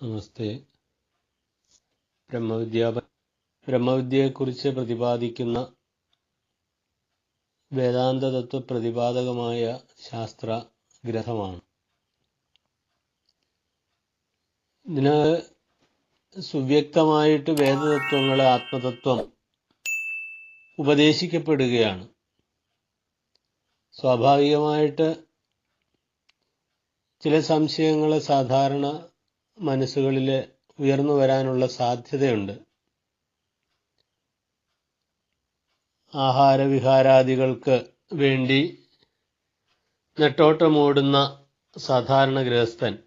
നമസ്തേ. ബ്രഹ്മവിദ്യ ബ്രഹ്മവിദ്യയെക്കുറിച്ച് പ്രതിപാദിക്കുന്ന വേദാന്ത തത്വ പ്രതിപാദകമായ ശാസ്ത്ര ഗ്രഹമാണ്. ഇതിന് സുവ്യക്തമായിട്ട് വേദതത്വങ്ങൾ ആത്മതത്വം ഉപദേശിക്കപ്പെടുകയാണ്. സ്വാഭാവികമായിട്ട് ചില സംശയങ്ങൾ സാധാരണ മനസ്സുകളിൽ ഉയർന്നു വരാനുള്ള സാധ്യതയുണ്ട്. ആഹാരവിഹാരാദികൾക്ക് വേണ്ടി നെട്ടോട്ടമോടുന്ന സാധാരണ ഗൃഹസ്ഥൻ.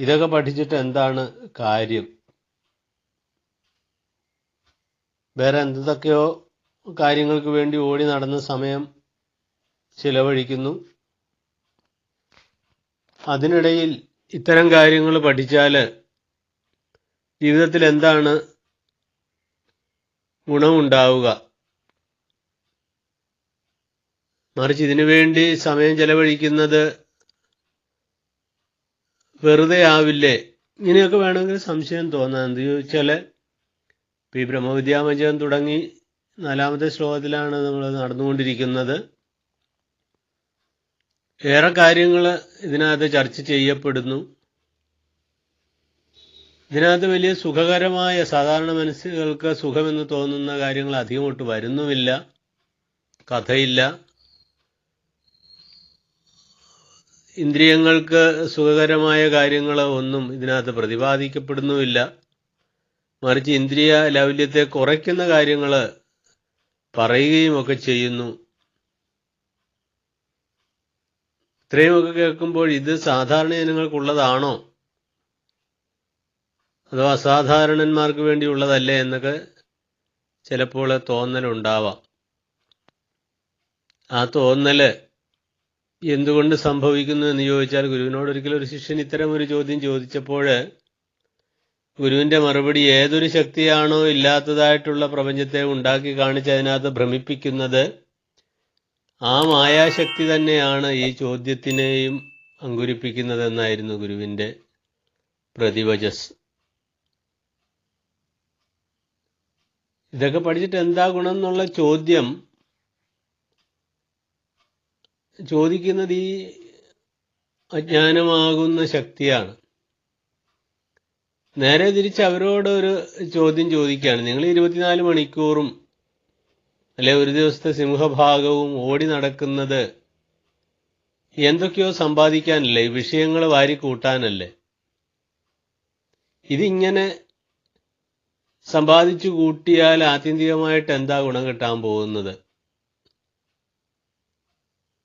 ഇതൊക്കെ പഠിച്ചിട്ട് എന്താണ് കാര്യം? വേറെ എന്തൊക്കെയോ കാര്യങ്ങൾക്ക് വേണ്ടി ഓടി നടന്ന സമയം ചിലവഴിക്കുന്നു. അതിനിടയിൽ ഇത്തരം കാര്യങ്ങൾ പഠിച്ചാൽ ജീവിതത്തിൽ എന്താണ് ഗുണമുണ്ടാവുക? മറിച്ച് ഇതിനു വേണ്ടി സമയം ചെലവഴിക്കുന്നത് വെറുതെ ആവില്ലേ? ഇങ്ങനെയൊക്കെ വേണമെങ്കിൽ സംശയം തോന്നാം. എന്ത് ചോദിച്ചാൽ ഈ ബ്രഹ്മവിദ്യാമജം തുടങ്ങി നാലാമത്തെ ശ്ലോകത്തിലാണ് നമ്മൾ നടന്നുകൊണ്ടിരിക്കുന്നത്. ഏറെ കാര്യങ്ങൾ ഇതിനകത്ത് ചർച്ച ചെയ്യപ്പെടുന്നു. ഇതിനകത്ത് വലിയ സുഖകരമായ സാധാരണ മനസ്സുകൾക്ക് സുഖമെന്ന് തോന്നുന്ന കാര്യങ്ങൾ അധികമോട്ട് വരുന്നുമില്ല. കഥയില്ല. ഇന്ദ്രിയങ്ങൾക്ക് സുഖകരമായ കാര്യങ്ങൾ ഒന്നും ഇതിനകത്ത് പ്രതിപാദിക്കപ്പെടുന്നുമില്ല. മറിച്ച് ഇന്ദ്രിയ ലൗല്യത്തെ കുറയ്ക്കുന്ന കാര്യങ്ങൾ പറയുകയും ഒക്കെ ചെയ്യുന്നു. ഇത്രയുമൊക്കെ കേൾക്കുമ്പോൾ ഇത് സാധാരണ ജനങ്ങൾക്കുള്ളതാണോ? അതോ അസാധാരണന്മാർക്ക് വേണ്ടിയുള്ളതല്ലേ എന്നൊക്കെ ചിലപ്പോൾ തോന്നലുണ്ടാവാം. ആ തോന്നൽ എന്തുകൊണ്ട് സംഭവിക്കുന്നു എന്ന് ചോദിച്ചാൽ ഗുരുവിനോട് ഒരിക്കലും ഒരു ശിഷ്യൻ ഇത്തരം ഒരു ചോദ്യം ചോദിച്ചപ്പോൾ ഗുരുവിന്റെ മറുപടി ഏതൊരു ശക്തിയാണോ ഇല്ലാത്തതായിട്ടുള്ള പ്രപഞ്ചത്തെ ഉണ്ടാക്കി കാണിച്ച് അതിനകത്ത് ഭ്രമിപ്പിക്കുന്നത് ആ മായാശക്തി തന്നെയാണ് ഈ ചോദ്യത്തിനെയും അങ്കുരിപ്പിക്കുന്നതെന്നായിരുന്നു ഗുരുവിന്റെ പ്രതിവചസ്. ഇതൊക്കെ പഠിച്ചിട്ട് എന്താ ഗുണം എന്നുള്ള ചോദ്യം ചോദിക്കുന്നത് ഈ അജ്ഞാനമാകുന്ന ശക്തിയാണ്. നേരെ തിരിച്ച് അവരോട് ഒരു ചോദ്യം ചോദിക്കുകയാണ്. നിങ്ങൾ ഇരുപത്തിനാല് മണിക്കൂറും അല്ലെ ഒരു ദിവസത്തെ സിംഹഭാഗവും ഓടി നടക്കുന്നത് എന്തൊക്കെയോ സമ്പാദിക്കാനല്ലേ വിഷയങ്ങൾ വാരി കൂട്ടാനല്ലേ? ഇതിങ്ങനെ സമ്പാദിച്ചു കൂട്ടിയാൽ ആത്യന്തികമായിട്ട് എന്താ ഗുണം കിട്ടാൻ പോകുന്നത്?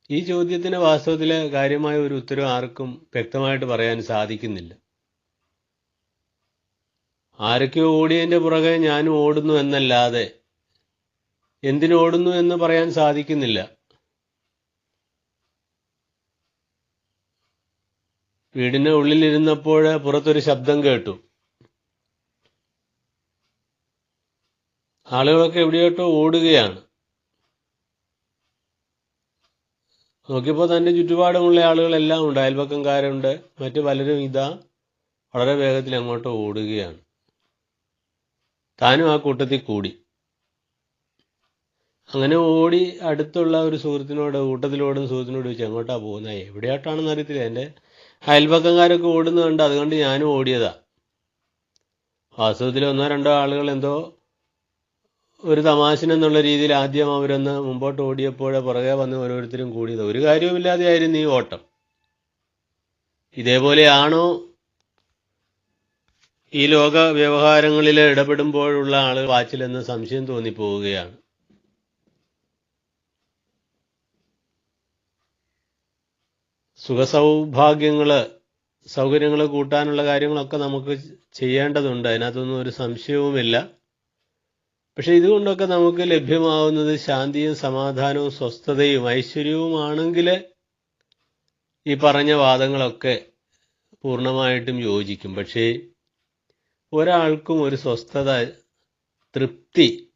ഈ ചോദ്യത്തിന് വാസ്തവത്തിൽ കാര്യമായ ഒരു ഉത്തരം ആർക്കും വ്യക്തമായിട്ട് പറയാൻ സാധിക്കുന്നില്ല. ആരൊക്കെയോ ഓടിയതിന്റെ പുറകെ ഞാനും ഓടുന്നു എന്നല്ലാതെ എന്തിനോടുന്നു എന്ന് പറയാൻ സാധിക്കുന്നില്ല. വീടിന് ഉള്ളിലിരുന്നപ്പോൾ പുറത്തൊരു ശബ്ദം കേട്ടു. ആളുകളൊക്കെ എവിടെയോട്ടോ ഓടുകയാണ്. നോക്കിയപ്പോൾ തന്റെ ചുറ്റുപാടുമുള്ള ആളുകളെല്ലാം ഉണ്ട്. അയൽപക്കംകാരുണ്ട്. മറ്റു പലരും ഇതാ വളരെ വേഗത്തിൽ അങ്ങോട്ട് ഓടുകയാണ്. താനും ആ കൂട്ടത്തിൽ കൂടി. അങ്ങനെ ഓടി അടുത്തുള്ള ഒരു സുഹൃത്തിനോട് കൂട്ടത്തിലോടുന്ന സുഹൃത്തിനോട് ചോദിച്ചു എങ്ങോട്ടാ പോകുന്നത് എവിടെയായിട്ടാണെന്ന് അറിയത്തില്ല. എന്റെ അയൽപക്കംകാരൊക്കെ കണ്ട് അതുകൊണ്ട് ഞാനും ഓടിയതാ. വാസ്തവത്തിൽ ഒന്നോ രണ്ടോ ആളുകൾ എന്തോ ഒരു തമാശനെന്നുള്ള രീതിയിൽ ആദ്യം അവരൊന്ന് മുമ്പോട്ട് ഓടിയപ്പോഴേ പുറകെ വന്ന് ഓരോരുത്തരും കൂടിയത്. ഒരു കാര്യവുമില്ലാതെയായിരുന്നു ഈ ഓട്ടം. ഇതേപോലെയാണോ ഈ ലോക വ്യവഹാരങ്ങളിൽ ഇടപെടുമ്പോഴുള്ള ആളുകൾ വാച്ചിലെന്ന് സംശയം തോന്നിപ്പോവുകയാണ്. സുഖസൗഭാഗ്യങ്ങൾ സൗകര്യങ്ങൾ കൂട്ടാനുള്ള കാര്യങ്ങളൊക്കെ നമുക്ക് ചെയ്യേണ്ടതുണ്ട്. അതിനകത്തൊന്നും ഒരു സംശയവുമില്ല. പക്ഷെ ഇതുകൊണ്ടൊക്കെ നമുക്ക് ലഭ്യമാവുന്നത് ശാന്തിയും സമാധാനവും സ്വസ്ഥതയും ഐശ്വര്യവുമാണെങ്കിൽ ഈ പറഞ്ഞ വാദങ്ങളൊക്കെ പൂർണമായിട്ടും യോജിക്കും. പക്ഷേ ഒരാൾക്കും ഒരു സ്വസ്ഥത തൃപ്തി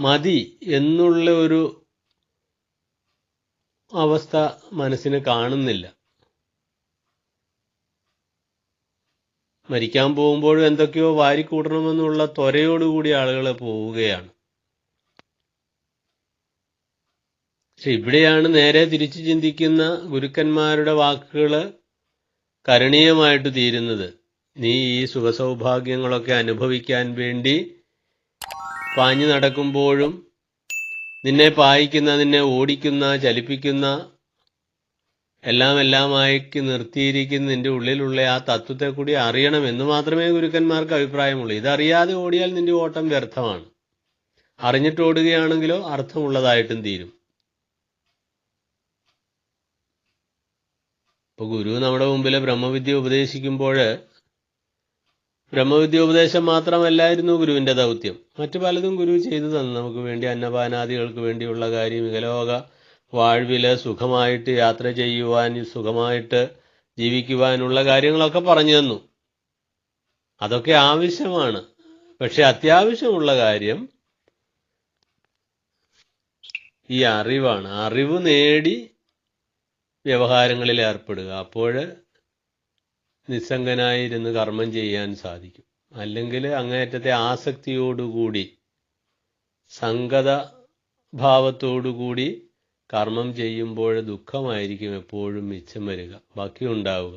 മതി എന്നുള്ള ഒരു അവസ്ഥ മനസ്സിന് കാണുന്നില്ല. മരിക്കാൻ പോകുമ്പോഴും എന്തൊക്കെയോ വാരിക്കൂട്ടണമെന്നുള്ള ത്വരയോടുകൂടി ആളുകൾ പോവുകയാണ്. പക്ഷെ ഇവിടെയാണ് നേരെ തിരിച്ചു ചിന്തിക്കുന്ന ഗുരുക്കന്മാരുടെ വാക്കുകൾ കരണീയമായിട്ട് തീരുന്നത്. നീ ഈ സുഖസൗഭാഗ്യങ്ങളൊക്കെ അനുഭവിക്കാൻ വേണ്ടി പാഞ്ഞു നടക്കുമ്പോഴും നിന്നെ പായിക്കുന്ന നിന്നെ ഓടിക്കുന്ന ചലിപ്പിക്കുന്ന എല്ലാം എല്ലാമാക്കി നിർത്തിയിരിക്കുന്ന നിന്റെ ഉള്ളിലുള്ള ആ തത്വത്തെ കൂടി അറിയണം എന്ന് മാത്രമേ ഗുരുക്കന്മാർക്ക് അഭിപ്രായമുള്ളൂ. ഇതറിയാതെ ഓടിയാൽ നിന്റെ ഓട്ടം വ്യർത്ഥമാണ്. അറിഞ്ഞിട്ട് ഓടുകയാണെങ്കിലോ അർത്ഥമുള്ളതായിട്ടും തീരും. ഇപ്പൊ ഗുരു നമ്മുടെ മുമ്പിലെ ബ്രഹ്മവിദ്യ ഉപദേശിക്കുമ്പോൾ ബ്രഹ്മവിദ്യ ഉപദേശം മാത്രമല്ലായിരുന്നു ഗുരുവിന്റെ ദൗത്യം. മറ്റു പലതും ഗുരു ചെയ്തു തന്നു നമുക്ക് വേണ്ടി അന്നപാനാദികൾക്ക് വേണ്ടിയുള്ള കാര്യം ഇഹലോക വാഴ്വിൽ സുഖമായിട്ട് യാത്ര ചെയ്യുവാൻ സുഖമായിട്ട് ജീവിക്കുവാനുള്ള കാര്യങ്ങളൊക്കെ പറഞ്ഞു തന്നു. അതൊക്കെ ആവശ്യമാണ്. പക്ഷെ അത്യാവശ്യമുള്ള കാര്യം ഈ അറിവാണ്. അറിവ് നേടി വ്യവഹാരങ്ങളിൽ ഏർപ്പെടുക. അപ്പോൾ നിസ്സംഗനായിരുന്ന് കർമ്മം ചെയ്യാൻ സാധിക്കും. അല്ലെങ്കിൽ അങ്ങേറ്റത്തെ ആസക്തിയോടുകൂടി സംഗത ഭാവത്തോടുകൂടി കർമ്മം ചെയ്യുമ്പോൾ ദുഃഖമായിരിക്കും എപ്പോഴും മിച്ചം വരിക ബാക്കി ഉണ്ടാവുക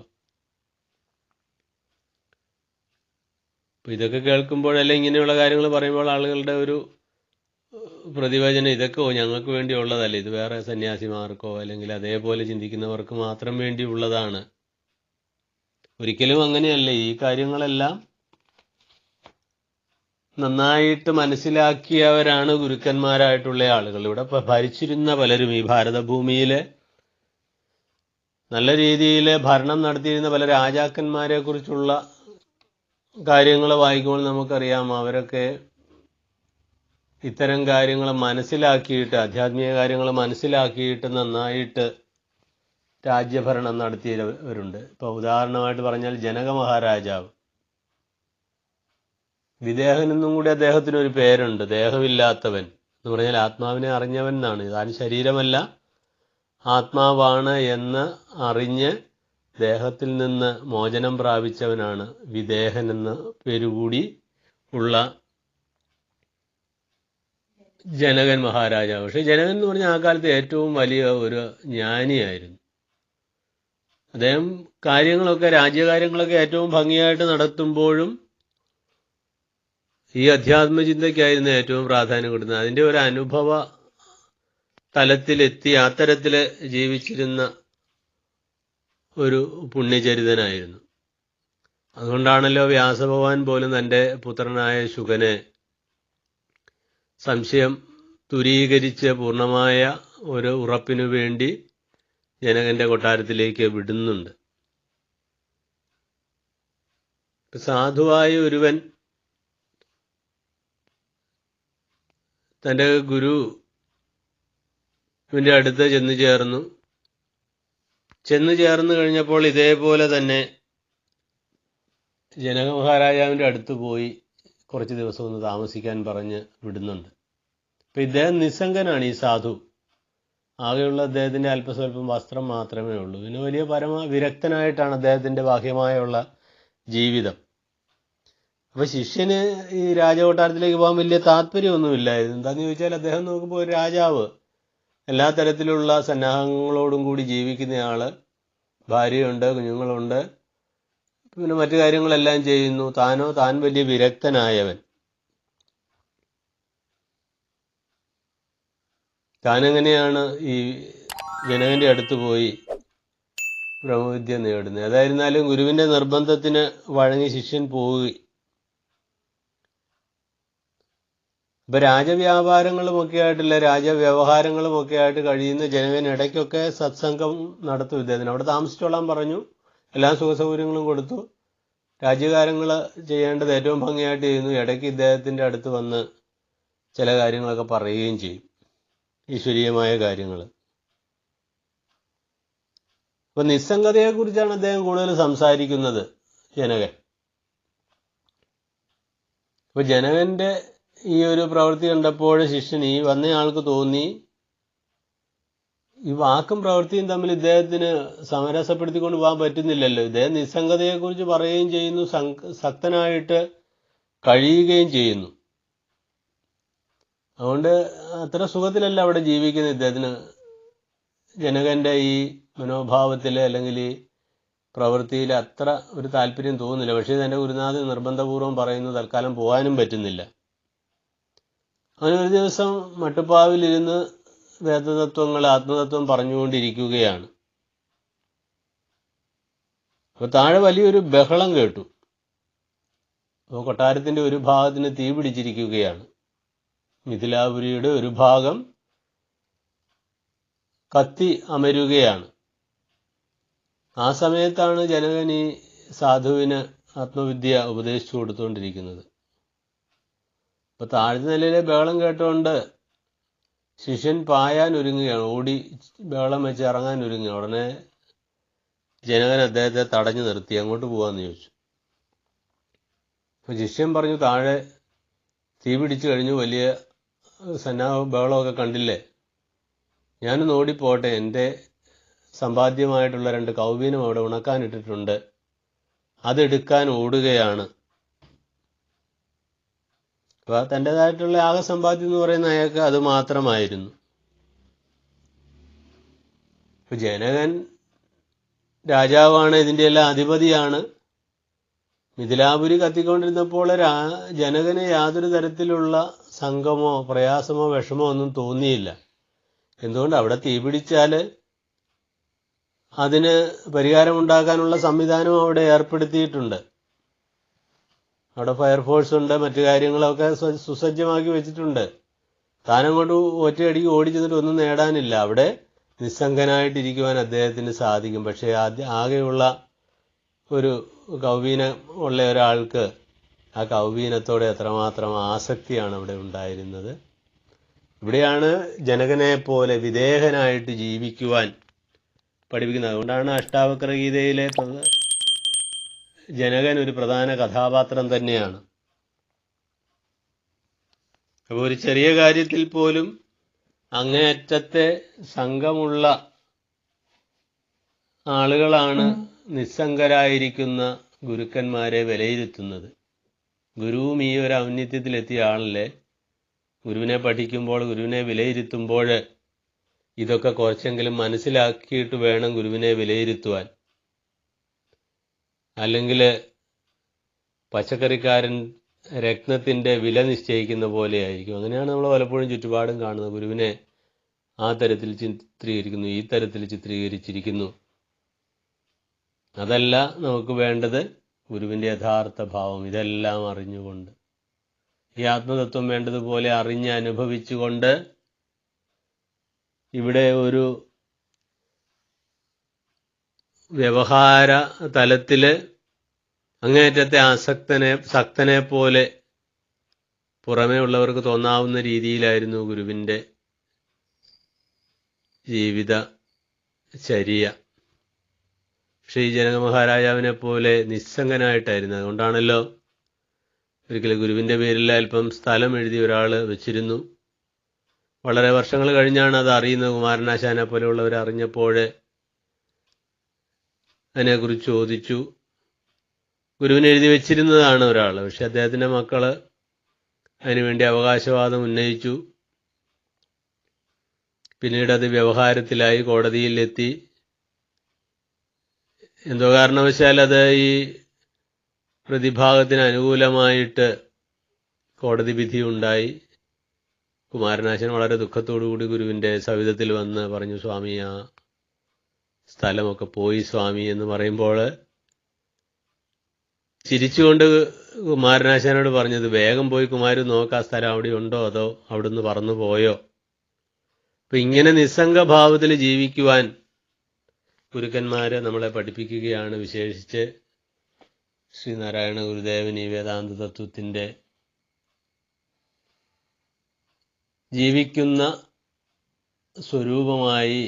അപ്പൊ ഇതൊക്കെ കേൾക്കുമ്പോഴല്ല ഇങ്ങനെയുള്ള കാര്യങ്ങൾ പറയുമ്പോൾ ആളുകളുടെ ഒരു പ്രതിവചനം ഇതൊക്കെ ഞങ്ങൾക്ക് വേണ്ടിയുള്ളതല്ല? ഇത് വേറെ സന്യാസിമാർക്കോ അല്ലെങ്കിൽ അതേപോലെ ചിന്തിക്കുന്നവർക്ക് മാത്രം വേണ്ടിയുള്ളതാണ്. ഒരിക്കലും അങ്ങനെയല്ല. ഈ കാര്യങ്ങളെല്ലാം നന്നായിട്ട് മനസ്സിലാക്കിയവരാണ് ഗുരുക്കന്മാരായിട്ടുള്ള ആളുകൾ. ഇവിടെ ഭരിച്ചിരുന്ന പലരും ഈ ഭാരതഭൂമിയിലെ നല്ല രീതിയിൽ ഭരണം നടത്തിയിരുന്ന പല രാജാക്കന്മാരെ കുറിച്ചുള്ള കാര്യങ്ങൾ വായിക്കുമ്പോൾ നമുക്കറിയാം അവരൊക്കെ ഇത്തരം കാര്യങ്ങൾ മനസ്സിലാക്കിയിട്ട് ആധ്യാത്മിക കാര്യങ്ങൾ മനസ്സിലാക്കിയിട്ട് നന്നായിട്ട് രാജ്യഭരണം നടത്തിയവരുണ്ട്. ഇപ്പൊ ഉദാഹരണമായിട്ട് പറഞ്ഞാൽ ജനക മഹാരാജാവ് വിദേഹൻ എന്നും കൂടി അദ്ദേഹത്തിന് ഒരു പേരുണ്ട്. ദേഹമില്ലാത്തവൻ എന്ന് പറഞ്ഞാൽ ആത്മാവിനെ അറിഞ്ഞവൻ എന്നാണ്. താൻ ശരീരമല്ല ആത്മാവാണ് എന്ന് അറിഞ്ഞ് ദേഹത്തിൽ നിന്ന് മോചനം പ്രാപിച്ചവനാണ് വിദേഹൻ എന്ന പേരുകൂടി ഉള്ള ജനകൻ മഹാരാജാവ്. പക്ഷെ ജനകൻ എന്ന് പറഞ്ഞാൽ ആ കാലത്ത് ഏറ്റവും വലിയ ഒരു ജ്ഞാനിയായിരുന്നു. അദ്ദേഹം കാര്യങ്ങളൊക്കെ രാജ്യകാര്യങ്ങളൊക്കെ ഏറ്റവും ഭംഗിയായിട്ട് നടത്തുമ്പോഴും ഈ അധ്യാത്മ ചിന്തയ്ക്കായിരുന്നു ഏറ്റവും പ്രാധാന്യം കൊടുക്കുന്നത്. അതിന്റെ ഒരു അനുഭവ തലത്തിലെത്തി അത്തരത്തിൽ ജീവിച്ചിരുന്ന ഒരു പുണ്യചരിതനായിരുന്നു. അതുകൊണ്ടാണല്ലോ വ്യാസഭവാൻ പോലും തന്റെ പുത്രനായ ശുഖനെ സംശയം തുരീകരിച്ച് പൂർണമായ ഒരു ഉറപ്പിനു വേണ്ടി ജനകന്റെ കൊട്ടാരത്തിലേക്ക് വിടുന്നുണ്ട്. സാധുവായ ഒരുവൻ തന്റെ ഗുരു ഇവന്റെ അടുത്ത് ചെന്നു ചേർന്നു. ചെന്നു ചേർന്ന് കഴിഞ്ഞപ്പോൾ ഇതേപോലെ തന്നെ ജനക മഹാരാജാവിന്റെ അടുത്ത് പോയി കുറച്ച് ദിവസം ഒന്ന് താമസിക്കാൻ പറഞ്ഞ് വിടുന്നുണ്ട്. അപ്പം ഇദ്ദേഹം നിസ്സംഗനാണ് ഈ സാധു. ആകെയുള്ള അദ്ദേഹത്തിന്റെ അല്പസ്വല്പം വസ്ത്രം മാത്രമേ ഉള്ളൂ. പിന്നെ വലിയ പരമ വിരക്തനായിട്ടാണ് അദ്ദേഹത്തിന്റെ ബാഹ്യമായുള്ള ജീവിതം. അപ്പൊ ശിഷ്യന് ഈ രാജകൊട്ടാരത്തിലേക്ക് പോകാൻ വലിയ താല്പര്യമൊന്നുമില്ലായിരുന്നു എന്താണെന്ന് ചോദിച്ചാൽ അദ്ദേഹം നോക്കുമ്പോൾ ഒരു രാജാവ്. എല്ലാ തരത്തിലുള്ള സന്നാഹങ്ങളോടും കൂടി ജീവിക്കുന്നയാൾ. ഭാര്യയുണ്ട് കുഞ്ഞുങ്ങളുണ്ട്. പിന്നെ മറ്റു കാര്യങ്ങളെല്ലാം ചെയ്യുന്നു. താനോ താൻ വലിയ വിരക്തനായവൻ. താനെങ്ങനെയാണ് ഈ ജനകന്റെ അടുത്ത് പോയി ബ്രഹ്മവിദ്യ നേടുന്നത്? അതായിരുന്നാലും ഗുരുവിന്റെ നിർബന്ധത്തിന് വഴങ്ങി ശിഷ്യൻ പോവുക ഇപ്പൊ രാജവ്യാപാരങ്ങളുമൊക്കെ ആയിട്ടുള്ള രാജവ്യവഹാരങ്ങളുമൊക്കെ ആയിട്ട് കഴിയുന്ന ജനവിനിടയ്ക്കൊക്കെ സത്സംഗം നടത്തും ഇദ്ദേഹത്തിന്. അവിടെ താമസിച്ചോളാൻ പറഞ്ഞു. എല്ലാ സുഖസൗകര്യങ്ങളും കൊടുത്തു. രാജ്യകാര്യങ്ങൾ ചെയ്യേണ്ടത് ഏറ്റവും ഭംഗിയായിട്ട് ചെയ്യുന്നു. ഇടയ്ക്ക് ഇദ്ദേഹത്തിന്റെ അടുത്ത് വന്ന് ചില കാര്യങ്ങളൊക്കെ പറയുകയും ചെയ്യും. ഈശ്വരീയമായ കാര്യങ്ങൾ അപ്പൊ നിസ്സംഗതയെക്കുറിച്ചാണ് അദ്ദേഹം കൂടുതൽ സംസാരിക്കുന്നത് ജനകൻ. അപ്പൊ ജനകന്റെ ഈ ഒരു പ്രവൃത്തി കണ്ടപ്പോൾ ശിഷ്യൻ ഈ വന്നയാൾക്ക് തോന്നി ഈ വാക്കും പ്രവൃത്തിയും തമ്മിൽ ഇദ്ദേഹത്തിന് സമരസപ്പെടുത്തിക്കൊണ്ട് പോകാൻ പറ്റുന്നില്ലല്ലോ. ഇദ്ദേഹം നിസ്സംഗതയെക്കുറിച്ച് പറയുകയും ചെയ്യുന്നു സക്തനായിട്ട് കഴിയുകയും ചെയ്യുന്നു. അതുകൊണ്ട് അത്ര സുഖത്തിലല്ല അവിടെ ജീവിക്കുന്നത്. ഇദ്ദേഹത്തിന് ജനകന്റെ ഈ മനോഭാവത്തിൽ അല്ലെങ്കിൽ ഈ പ്രവൃത്തിയിൽ അത്ര ഒരു താല്പര്യം തോന്നുന്നില്ല. പക്ഷേ തന്റെ ഗുരുനാഥൻ നിർബന്ധപൂർവം പറയുന്നു തൽക്കാലം പോകാനും പറ്റുന്നില്ല. അങ്ങനെ ഒരു ദിവസം മട്ടുപ്പാവിലിരുന്ന് വേദതത്വങ്ങൾ ആത്മതത്വം പറഞ്ഞുകൊണ്ടിരിക്കുകയാണ്. അപ്പോൾ താഴെ വലിയൊരു ബഹളം കേട്ടു. അപ്പോൾ കൊട്ടാരത്തിന്റെ ഒരു ഭാഗത്തിന് തീ പിടിച്ചിരിക്കുകയാണ് മിഥിലാപുരിയുടെ ഒരു ഭാഗം കത്തി അമരുകയാണ്. ആ സമയത്താണ് ജനകൻ ഈ സാധുവിന് ആത്മവിദ്യ ഉപദേശിച്ചു കൊടുത്തുകൊണ്ടിരിക്കുന്നത്. അപ്പൊ താഴ്ന്ന നിലയിലെ ബഹളം കേട്ടുകൊണ്ട് ശിഷ്യൻ പായാൻ ഒരുങ്ങുകയാണ്. ഓടി ബഹളം വെച്ച് ഇറങ്ങാൻ ഒരുങ്ങുക ഉടനെ ജനകൻ അദ്ദേഹത്തെ തടഞ്ഞു നിർത്തി. അങ്ങോട്ട് പോവാന്ന് ചോദിച്ചു. അപ്പൊ ശിഷ്യൻ പറഞ്ഞു താഴെ തീ പിടിച്ചു കഴിഞ്ഞു വലിയ സന്നാഹ ബഹളമൊക്കെ കണ്ടില്ലേ? ഞാനൊന്ന് ഓടിപ്പോട്ടെ. എന്റെ സമ്പാദ്യമായിട്ടുള്ള രണ്ട് കൗബീനം അവിടെ ഉണക്കാനിട്ടിട്ടുണ്ട്. അതെടുക്കാൻ ഓടുകയാണ്. അപ്പൊ തന്റെതായിട്ടുള്ള ആകെ സമ്പാദ്യം എന്ന് പറയുന്ന അയാൾക്ക് അത് മാത്രമായിരുന്നു. ഇപ്പൊ ജനകൻ രാജാവാണ് ഇതിന്റെ എല്ലാം അധിപതിയാണ്. മിഥിലാപുരി കത്തിക്കൊണ്ടിരുന്നപ്പോൾ ജനകന് യാതൊരു തരത്തിലുള്ള സംഘമോ പ്രയാസമോ വിഷമോ ഒന്നും തോന്നിയില്ല. എന്തുകൊണ്ട് അവിടെ തീ പിടിച്ചാൽ അതിന് പരിഹാരമുണ്ടാക്കാനുള്ള സംവിധാനം അവിടെ ഏർപ്പെടുത്തിയിട്ടുണ്ട്. അവിടെ ഫയർഫോഴ്സ് ഉണ്ട് മറ്റു കാര്യങ്ങളൊക്കെ സുസജ്ജമാക്കി വെച്ചിട്ടുണ്ട്. താനങ്ങോട്ട് ഒറ്റയടിക്ക് ഓടി ചെന്നിട്ട് ഒന്നും നേടാനില്ല. അവിടെ നിസ്സംഗനായിട്ടിരിക്കുവാൻ അദ്ദേഹത്തിന് സാധിക്കും. പക്ഷേ ആദ്യ ആകെയുള്ള ഒരു കൗവീന ഉള്ള ഒരാൾക്ക് ആ കൗവീനത്തോടെ എത്രമാത്രം ആസക്തിയാണ് അവിടെ ഉണ്ടായിരുന്നത്. ഇവിടെയാണ് ജനകനെ പോലെ വിദേഹനായിട്ട് ജീവിക്കുവാൻ പഠിപ്പിക്കുന്നത്. അതുകൊണ്ടാണ് അഷ്ടാവക്ര ഗീതയിലെ ജനകൻ ഒരു പ്രധാന കഥാപാത്രം തന്നെയാണ്. അപ്പോൾ ഒരു ചെറിയ കാര്യത്തിൽ പോലും അങ്ങേയറ്റത്തെ സംഘമുള്ള ആളുകളാണ് നിസ്സംഗരായിരിക്കുന്ന ഗുരുക്കന്മാരെ വിലയിരുത്തുന്നത്. ഗുരുവും ഈ ഒരു ഔന്നിത്യത്തിലെത്തിയ ആളല്ലേ ഗുരുവിനെ പഠിക്കുമ്പോൾ ഗുരുവിനെ വിലയിരുത്തുമ്പോൾ ഇതൊക്കെ കുറച്ചെങ്കിലും മനസ്സിലാക്കിയിട്ട് വേണം ഗുരുവിനെ വിലയിരുത്തുവാൻ. അല്ലെങ്കിൽ പച്ചക്കറിക്കാരൻ രത്നത്തിന്റെ വില നിശ്ചയിക്കുന്ന പോലെയായിരിക്കും. അങ്ങനെയാണ് നമ്മൾ പലപ്പോഴും ചുറ്റുപാടും കാണുന്നത്. ഗുരുവിനെ ആ തരത്തിൽ ചിത്രീകരിക്കുന്നു ഈ തരത്തിൽ ചിത്രീകരിച്ചിരിക്കുന്നു. അതല്ല നമുക്ക് വേണ്ടത് ഗുരുവിന്റെ യഥാർത്ഥ ഭാവം ഇതെല്ലാം അറിഞ്ഞുകൊണ്ട് ഈ ആത്മതത്വം വേണ്ടതുപോലെ അറിഞ്ഞ് അനുഭവിച്ചുകൊണ്ട് ഇവിടെ ഒരു വ്യവഹാര തലത്തിൽ അങ്ങേറ്റത്തെ ആസക്തനെ സക്തനെ പോലെ പുറമേ ഉള്ളവർക്ക് തോന്നാവുന്ന രീതിയിലായിരുന്നു ഗുരുവിന്റെ ജീവിത ചര്യ. പക്ഷേ ഈ ജനക മഹാരാജാവിനെ പോലെ നിസ്സംഗനായിട്ടായിരുന്നു. അതുകൊണ്ടാണല്ലോ ഒരിക്കലും ഗുരുവിന്റെ പേരിൽ അല്പം സ്ഥലം എഴുതി ഒരാൾ വെച്ചിരുന്നു. വളരെ വർഷങ്ങൾ കഴിഞ്ഞാണ് അത് അറിയുന്നത്. കുമാരനാശാനെ പോലെയുള്ളവർ അറിഞ്ഞപ്പോൾ അതിനെക്കുറിച്ച് ചോദിച്ചു. ഗുരുവിന് എഴുതി വെച്ചിരുന്നതാണ് ഒരാൾ. പക്ഷെ അദ്ദേഹത്തിന്റെ മക്കൾ അതിനുവേണ്ടി അവകാശവാദം ഉന്നയിച്ചു. പിന്നീട് അത് വ്യവഹാരത്തിലായി കോടതിയിലെത്തി. എന്തോ കാരണവശാൽ അത് ഈ പ്രതിഭാഗത്തിന് അനുകൂലമായിട്ട് കോടതി വിധി ഉണ്ടായി. കുമാരനാശൻ വളരെ ദുഃഖത്തോടുകൂടി ഗുരുവിന്റെ സവിധത്തിൽ വന്ന് പറഞ്ഞു സ്വാമി ആ സ്ഥലമൊക്കെ പോയി സ്വാമി എന്ന് പറയുമ്പോൾ ചിരിച്ചുകൊണ്ട് കുമാരനാശാനോട് പറഞ്ഞത് വേഗം പോയി കുമാരൻ നോക്ക് ആ സ്ഥലം അവിടെ ഉണ്ടോ? അതോ അവിടുന്ന് പറന്നു പോയോ? അപ്പൊ ഇങ്ങനെ നിസ്സംഗ ഭാവത്തിൽ ജീവിക്കുവാൻ ഗുരുക്കന്മാര് നമ്മളെ പഠിപ്പിക്കുകയാണ് വിശേഷിച്ച് ശ്രീനാരായണ ഗുരുദേവൻ ഈ വേദാന്ത തത്വത്തിന്റെ ജീവിക്കുന്ന സ്വരൂപമായി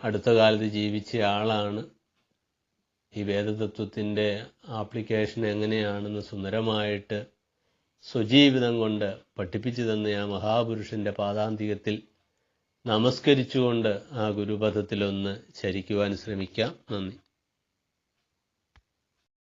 അടുത്ത കാലത്ത് ജീവിച്ച ആളാണ് ഈ വേദതത്വത്തിന്റെ ആപ്ലിക്കേഷൻ എങ്ങനെയാണെന്ന് സുന്ദരമായിട്ട് സ്വജീവിതം കൊണ്ട് പഠിപ്പിച്ചു തന്ന ആ മഹാപുരുഷന്റെ പാദാന്തികത്തിൽ നമസ്കരിച്ചുകൊണ്ട് ആ ഗുരുപഥത്തിലൊന്ന് ചരിക്കുവാൻ ശ്രമിക്കാം. നന്ദി.